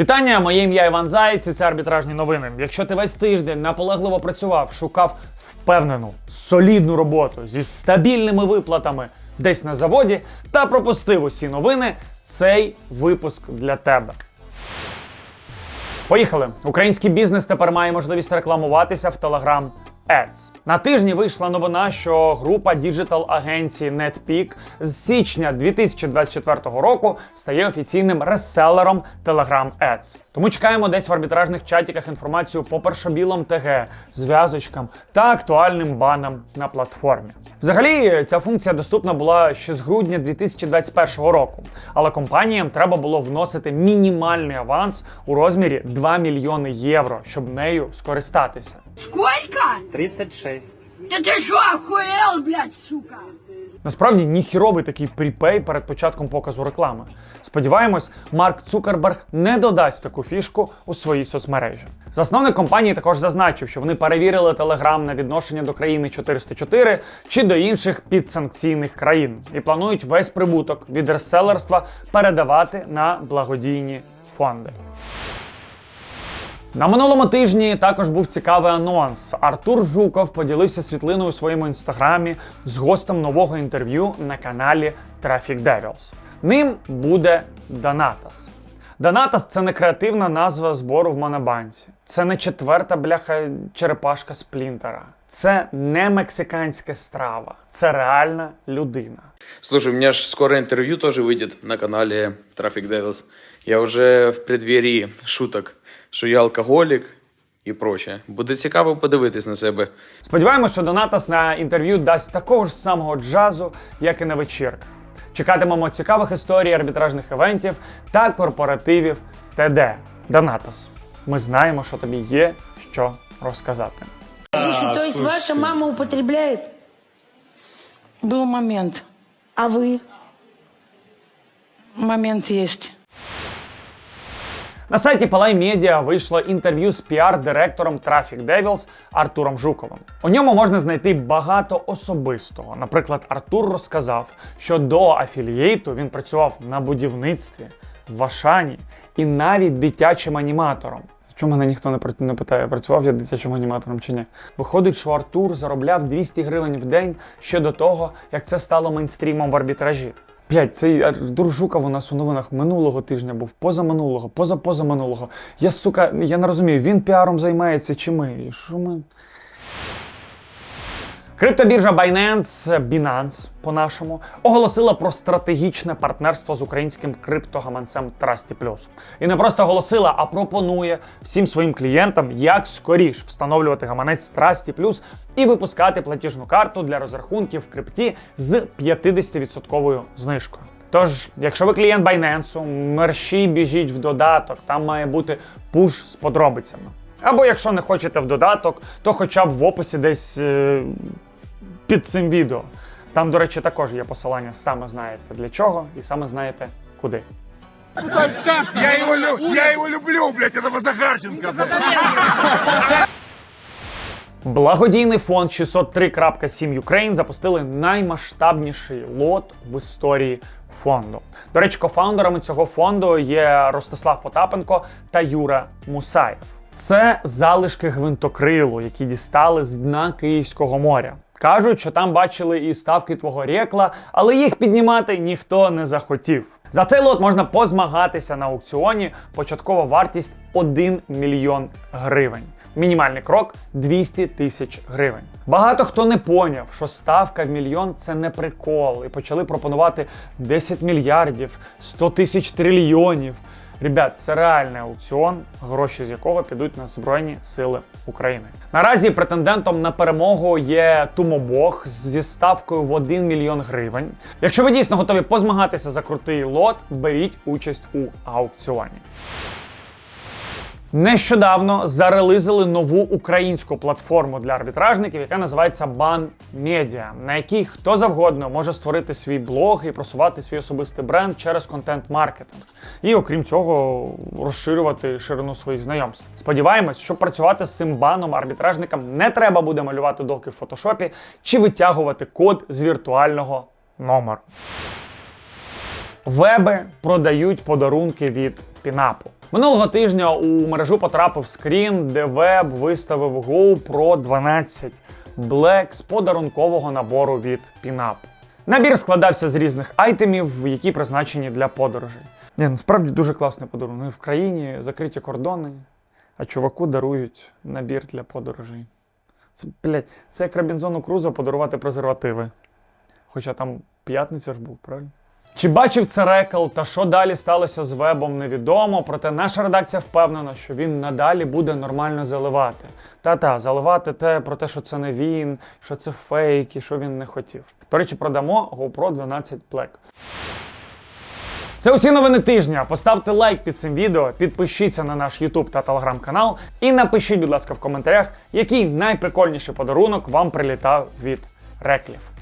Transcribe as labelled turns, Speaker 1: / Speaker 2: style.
Speaker 1: Вітання, моє ім'я Іван Заєць, і це арбітражні новини. Якщо ти весь тиждень наполегливо працював, шукав впевнену, солідну роботу зі стабільними виплатами десь на заводі та пропустив усі новини, цей випуск для тебе. Поїхали. Український бізнес тепер має можливість рекламуватися в Telegram Ads. На тижні вийшла новина, що група діджитал-агенції NetPeak з січня 2024 року стає офіційним реселером Telegram Ads. Тому чекаємо десь в арбітражних чатіках інформацію по першобілам ТГ, зв'язочкам та актуальним банам на платформі. Взагалі, ця функція доступна була ще з грудня 2021 року, але компаніям треба було вносити мінімальний аванс у розмірі 2 мільйони євро, щоб нею скористатися.
Speaker 2: Сколько?
Speaker 3: 36.
Speaker 2: Да ты что, охуел, блядь, сука?
Speaker 1: Насправді ніхіровий такий припей перед початком показу реклами. Сподіваємось, Марк Цукерберг не додасть таку фішку у своїй соцмережі. Засновник компанії також зазначив, що вони перевірили Телеграм на відношення до країни 404 чи до інших підсанкційних країн і планують весь прибуток від реселерства передавати на благодійні фонди. На минулому тижні також був цікавий анонс. Артур Жуков поділився світлиною у своєму інстаграмі з гостем нового інтерв'ю на каналі Traffic Devils. Ним буде Донатас. Донатас це не креативна назва збору в Монобанці. Це не четверта бляха черепашка сплінтера. Це не мексиканська страва. Це реальна людина.
Speaker 4: Слушай, у меня же скоро интервью тоже выйдет на канале Traffic Devils. Я уже в преддверии шуток, що я алкоголік і прочее. Буде цікаво подивитись на себе.
Speaker 1: Сподіваємось, що Донатас на інтерв'ю дасть такого ж самого джазу, як і на вечірках. Чекатимемо цікавих історій арбітражних івентів та корпоративів ТД. Донатас. Ми знаємо, що тобі є що розказати.
Speaker 5: Скажите, то есть ваша мама употребляет?
Speaker 6: Был момент.
Speaker 5: А вы?
Speaker 6: Момент есть.
Speaker 1: На сайті Palay Media вийшло інтерв'ю з піар-директором Traffic Devils Артуром Жуковим. У ньому можна знайти багато особистого. Наприклад, Артур розказав, що до афілієйту він працював на будівництві, в Ашані і навіть дитячим аніматором. Чому мене ніхто не питає, працював я дитячим аніматором чи ні? Виходить, що Артур заробляв 200 гривень в день ще до того, як це стало мейнстрімом в арбітражі. Блять, цей Артур Жуков у нас у новинах минулого тижня був, позаминулого, позапозаминулого. Я сука, я не розумію, він піаром займається чи ми? Що ми? Криптобіржа Binance, Binance по-нашому, оголосила про стратегічне партнерство з українським криптогаманцем Trusty+. І не просто оголосила, а пропонує всім своїм клієнтам як скоріш встановлювати гаманець Trusty+, і випускати платіжну карту для розрахунків в крипті з 50% знижкою. Тож, якщо ви клієнт Binance, мерщій біжіть в додаток, там має бути пуш з подробицями. Або якщо не хочете в додаток, то хоча б в описі десь е, під цим відео. Там, до речі, також є посилання, саме знаєте для чого і саме знаєте куди.
Speaker 7: Я его, лю- я его люблю, блядь, этого Захарченко.
Speaker 1: Благодійний фонд 603.7 Ukraine запустили наймасштабніший лот в історії фонду. До речі, кофаундерами цього фонду є Ростислав Потапенко та Юра Мусаєв. Це залишки гвинтокрилу, які дістали з дна Київського моря. Кажуть, що там бачили і ставки твого рекла, але їх піднімати ніхто не захотів. За цей лот можна позмагатися на аукціоні. Початкова вартість 1 мільйон гривень. Мінімальний крок 200 тисяч гривень. Багато хто не поняв, що ставка в мільйон це не прикол, і почали пропонувати 10 мільярдів, 100 тисяч трильйонів. Ребят, це реальний аукціон, гроші з якого підуть на Збройні Сили України. Наразі претендентом на перемогу є Тумобог зі ставкою в 1 мільйон гривень. Якщо ви дійсно готові позмагатися за крутий лот, беріть участь у аукціоні. Нещодавно зарелизили нову українську платформу для арбітражників, яка називається Ban Media, на якій хто завгодно може створити свій блог і просувати свій особистий бренд через контент-маркетинг. І окрім цього, розширювати ширину своїх знайомств. Сподіваємось, що працювати з цим баном арбітражникам не треба буде малювати доки в фотошопі чи витягувати код з віртуального номеру. Веби продають подарунки від Пінапу. Минулого тижня у мережу потрапив скрін, де веб виставив GoPro 12 Black з подарункового набору від Пінапу. Набір складався з різних айтемів, які призначені для подорожей. Ні, насправді дуже класний подарунок. Ну, В країні закриті кордони, а чуваку дарують набір для подорожей. Це, блядь, це як Робінзону Крузо подарувати презервативи. Хоча там п'ятниця ж був, правильно? Чи бачив це Рекл та що далі сталося з вебом, невідомо. Проте наша редакція впевнена, що він надалі буде нормально заливати. Та-та, заливати те про те, що це не він, що це фейк і що він не хотів. До речі, продамо GoPro 12 Black. Це усі новини тижня. Поставте лайк під цим відео, підпишіться на наш YouTube та Telegram канал і напишіть, будь ласка, в коментарях, який найприкольніший подарунок вам прилітав від реклів.